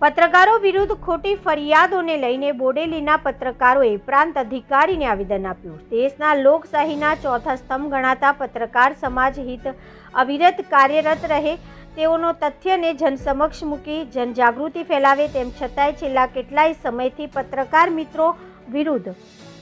પત્રકારો વિરુદ્ધ ખોટી ફરિયાદોને લઈને બોડેલીના પત્રકારોએ પ્રાંત અધિકારીને આવેદન આપ્યું. દેશના લોકશાહીના ચોથા સ્તંભ ગણાતા પત્રકાર સમાજ હિત અવિરત કાર્યરત રહે, તેઓનો તથ્યને જનસમક્ષ મૂકી જનજાગૃતિ ફેલાવે તેમ છતાંય છેલ્લા કેટલાય સમયથી પત્રકાર મિત્રો વિરુદ્ધ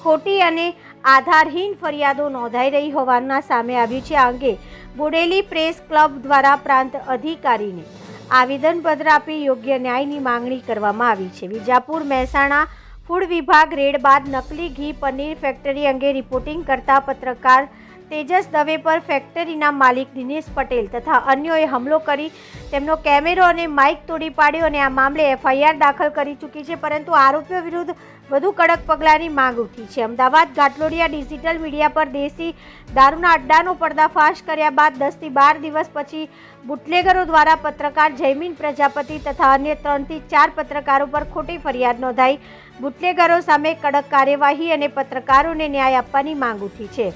ખોટી અને આધારહીન ફરિયાદો નોંધાઈ રહી હોવાના સામે આવ્યું છે આ અંગે બોડેલી પ્રેસ ક્લબ દ્વારા પ્રાંત અધિકારીને આવેદનપત્ર આપી યોગ્ય ન્યાયની માંગણી કરવામાં આવી છે. વિજાપુર મહેસાણા ફૂડ વિભાગ રેડ બાદ નકલી ઘી, પનીર ફેક્ટરી અંગે રિપોર્ટિંગ કરતા પત્રકાર તેજસ દવે પર ફેક્ટરીના માલિક દિનેશ પટેલ તથા અન્યોએ હુમલો કરી તેમનો કેમેરો અને માઇક તોડી પાડ્યો અને આ મામલે એફઆઈઆર દાખલ કરી ચૂકી છે, પરંતુ આરોપીઓ વિરુદ્ધ વધુ કડક પગલાંની માંગ ઉઠી છે. અમદાવાદ ઘાટલોડિયા ડિજિટલ મીડિયા પર દેશી દારૂના અડ્ડાનો પર્દાફાશ કર્યા બાદ દસથી બાર દિવસ પછી બુટલેગરો દ્વારા પત્રકાર જયમીન પ્રજાપતિ તથા અન્ય ત્રણથી ચાર પત્રકારો પર ખોટી ફરિયાદ નોંધાઈ. બુટલેગરો સામે કડક કાર્યવાહી અને પત્રકારોને ન્યાય આપવાની માંગ ઉઠી છે.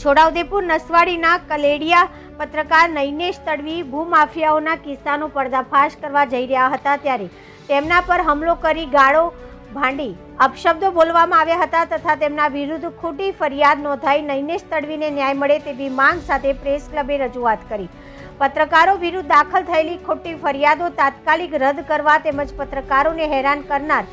છોટાઉદેપુર નસવાડીના કલેડિયા પત્રકાર નૈનેશ તડવી ભૂમાફિયાઓના કિસ્સાનો પર્દાફાશ કરવા જઈ રહ્યા હતા ત્યારે તેમના પર હુમલો કરી ગાળો ભાંડી અપશબ્દો બોલવામાં આવ્યા હતા તથા તેમના વિરુદ્ધ ખોટી ફરિયાદ નોંધાઈ નૈનેશ તડવીને ન્યાય મળે તેવી માંગ સાથે પ્રેસ ક્લબે રજૂઆત કરી. પત્રકારો વિરુદ્ધ દાખલ થયેલી ખોટી ફરિયાદો તાત્કાલિક રદ કરવા તેમજ પત્રકારોને હેરાન કરનાર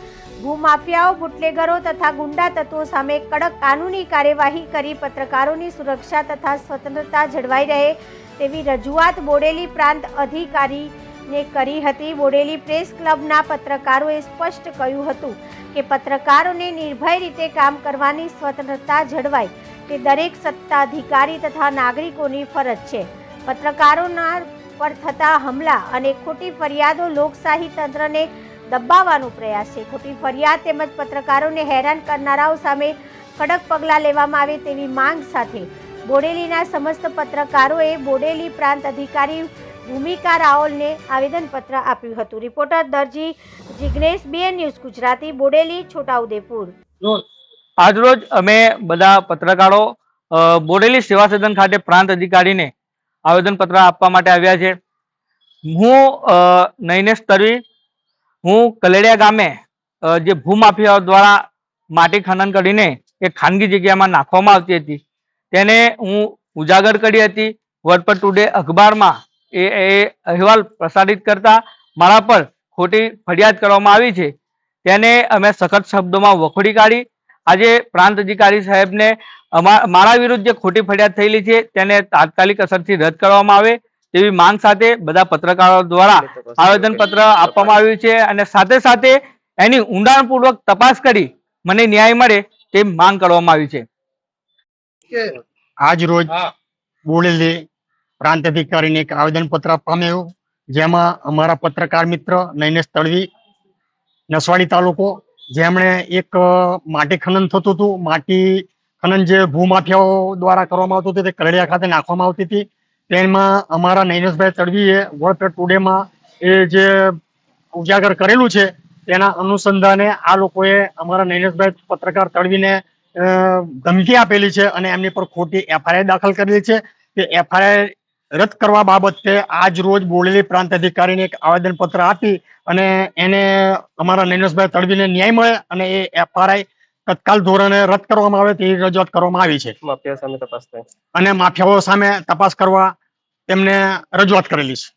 ભૂમાફિયાઓ, બુટલેગરો તથા ગુંડા તત્વો સામે કડક કાનૂની કાર્યવાહી કરી પત્રકારોની સુરક્ષા તથા સ્વતંત્રતા જળવાઈ રહે તેવી રજૂઆત બોડેલી પ્રાંત અધિકારીને કરી હતી. બોડેલી પ્રેસ ક્લબના પત્રકારોએ સ્પષ્ટ કહ્યું હતું કે પત્રકારોને નિર્ભય રીતે કામ કરવાની સ્વતંત્રતા જળવાય તે દરેક સત્તાધિકારી તથા નાગરિકોની ફરજ છે. પત્રકારોના પર થતા હુમલા અને ખોટી ફરિયાદો લોકશાહી તંત્રને દબાવવાનો પ્રયાસ છે. ખોટી ફરિયાદ તેમજ પત્રકારોને હેરાન કરનારાઓ સામે કડક પગલાં લેવામાં આવે તેવી માંગ સાથે બોડેલીના સમસ્ત પત્રકારોએ બોડેલી પ્રાંત અધિકારી ભૂમિકા રાઓલને આવેદનપત્ર આપ્યું હતું. રિપોર્ટર દરજી જિગ્નેશ બે ન્યૂઝ ગુજરાતી, બોડેલી, છોટાઉદેપુર. આજરોજ અમે બધા પત્રકારો બોડેલી સેવા સદન ખાતે પ્રાંત અધિકારીને આવેદનપત્ર આપવા માટે આવ્યા છે. હું નૈનેશ તરવી હું કલેડિયા ગામે જે ભૂમાફિયાઓ દ્વારા માટી ખનન કરીને એ ખાનગી જગ્યામાં નાખવામાં આવતી હતી, તેને હું ઉજાગર કરી હતી. વર્ડ ટુડે અખબારમાં એ અહેવાલ પ્રસારિત કરતા મારા પર ખોટી ફરિયાદ કરવામાં આવી છે. તેને અમે સખત શબ્દોમાં વખોડી કાઢી. આજે પ્રાંત અધિકારી સાહેબને મારા વિરુદ્ધ જે ખોટી ફરિયાદ થયેલી છે, તેને તાત્કાલિક અસરથી રદ કરવામાં આવે. તેવી માંગ સાથે બધા પત્રકારો દ્વારા આવેદન પત્ર આપવામાં આવ્યું છે અને સાથે સાથે એની ઊંડાણપૂર્વક તપાસ કરી મને ન્યાય મળે તે માંગ કરવામાં આવી છે. આજ રોજ બોડેલી પ્રાંત અધિકારીને એક આવેદન પત્ર આપવામાં આવ્યું જેમાં અમારા પત્રકાર મિત્ર નૈનેશ તળવી નસવાડી તાલુકો જેમણે એક માટી ખનન થતું હતું. માટી ખનન જે ભૂમાફિયાઓ દ્વારા કરવામાં આવતું હતું તે કરડિયા ખાતે નાખવામાં આવતી હતી. તેમાં અમારા નૈનેશભાઈ તળવીએ વર્લ્ડ ટુડેમાં એ જે ઉજાગર કરેલું છે તેના અનુસંધાને આ લોકોએ અમારા નૈનેશભાઈ પત્રકાર તળવીને અ, ધમકી આપેલી છે અને એમની પર ખોટી એફઆઈઆર દાખલ કરેલી છે. તે એફઆઈઆર રદ કરવા બાબતે આજ રોજ બોડેલી પ્રાંત અધિકારીને એક આવેદન પત્ર આપી અને એને અમારા નૈનેશભાઈ તળવીને ન્યાય મળે અને એ એફઆરઆઈ તત્કાલ ધોરણે રદ કરવામાં આવે તેવી રજૂઆત કરવામાં આવી છે. માફિયા સામે તપાસ અને માફિયાઓ સામે તપાસ કરવા તેમને રજૂઆત કરેલી છે.